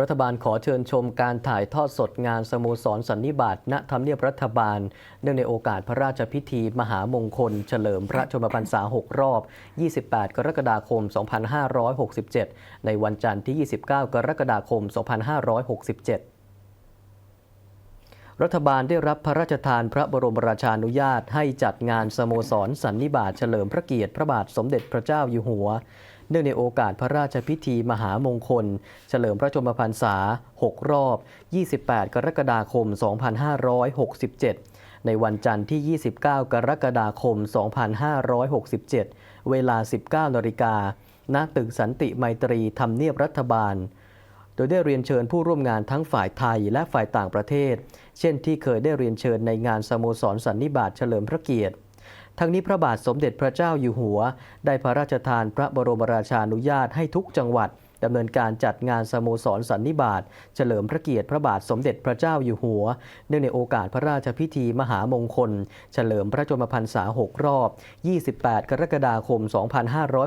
รัฐบาลขอเชิญชมการถ่ายทอดสดงานสโมสรสันนิบาตณทำเนียบรัฐบาล เนื่องในโอกาสพระราชพิธี มหามงคล เฉลิมพระชนมพรรษา 6 รอบ 28 กรกฎาคม 2567 ในวันจันทร์ที่ 29 กรกฎาคม 2567รัฐบาลได้รับพระราชทานพระบรมราชานุญาตให้จัดงานสโมสรสันนิบาตเฉลิมพระเกียรติพระบาทสมเด็จพระเจ้าอยู่หัว เนื่องในโอกาสพระราชพิธีมหามงคล เฉลิมพระชนมพรรษา 6 รอบ 28 กรกฎาคม 2567 ในวันจันทร์ที่ 29 กรกฎาคม 2567 เวลา 19นาฬิกาณตึกสันติไมตรีทำเนียบรัฐบาล โดยได้เรียนเชิญผู้ร่วมงานทั้งฝ่ายไทยและฝ่ายต่างประเทศ เช่นที่เคยได้เรียนเชิญในงานสโมสรสันนิบาตเฉลิมพระเกียรติ ทั้งนี้พระบาทสมเด็จพระเจ้าอยู่หัว ได้พระราชทานพระบรมราชานุญาตให้ทุกจังหวัดดำเนินการจัดงานสโมสรสันนิบาตเฉลิมพระเกียรติพระบาทสมเด็จพระเจ้าอยู่หัว เนื่องในโอกาสพระราชพิธีมหามงคล เฉลิมพระชนมพรรษา 6 รอบ 28 กรกฎาคม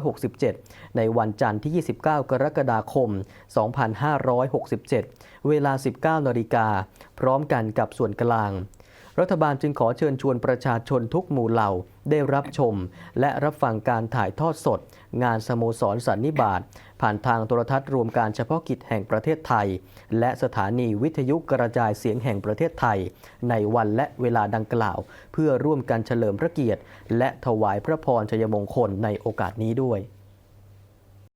2567 ในวันจันทร์ที่ 29 กรกฎาคม 2567 เวลา 19นาฬิกาพร้อมกันกับส่วนกลาง รัฐบาลจึงขอเชิญชวนประชาชนทุกหมู่เหล่าได้รับชม และรับฟังการถ่ายทอดสด งานสโมสรสันนิบาตผ่านทางโทรทัศน์รวมการเฉพาะกิจแห่งประเทศไทย และสถานีวิทยุกระจายเสียงแห่งประเทศไทย ในวันและเวลาดังกล่าว เพื่อร่วมกันเฉลิมพระเกียรติ และถวายพระพรชัยมงคลในโอกาสนี้ด้วย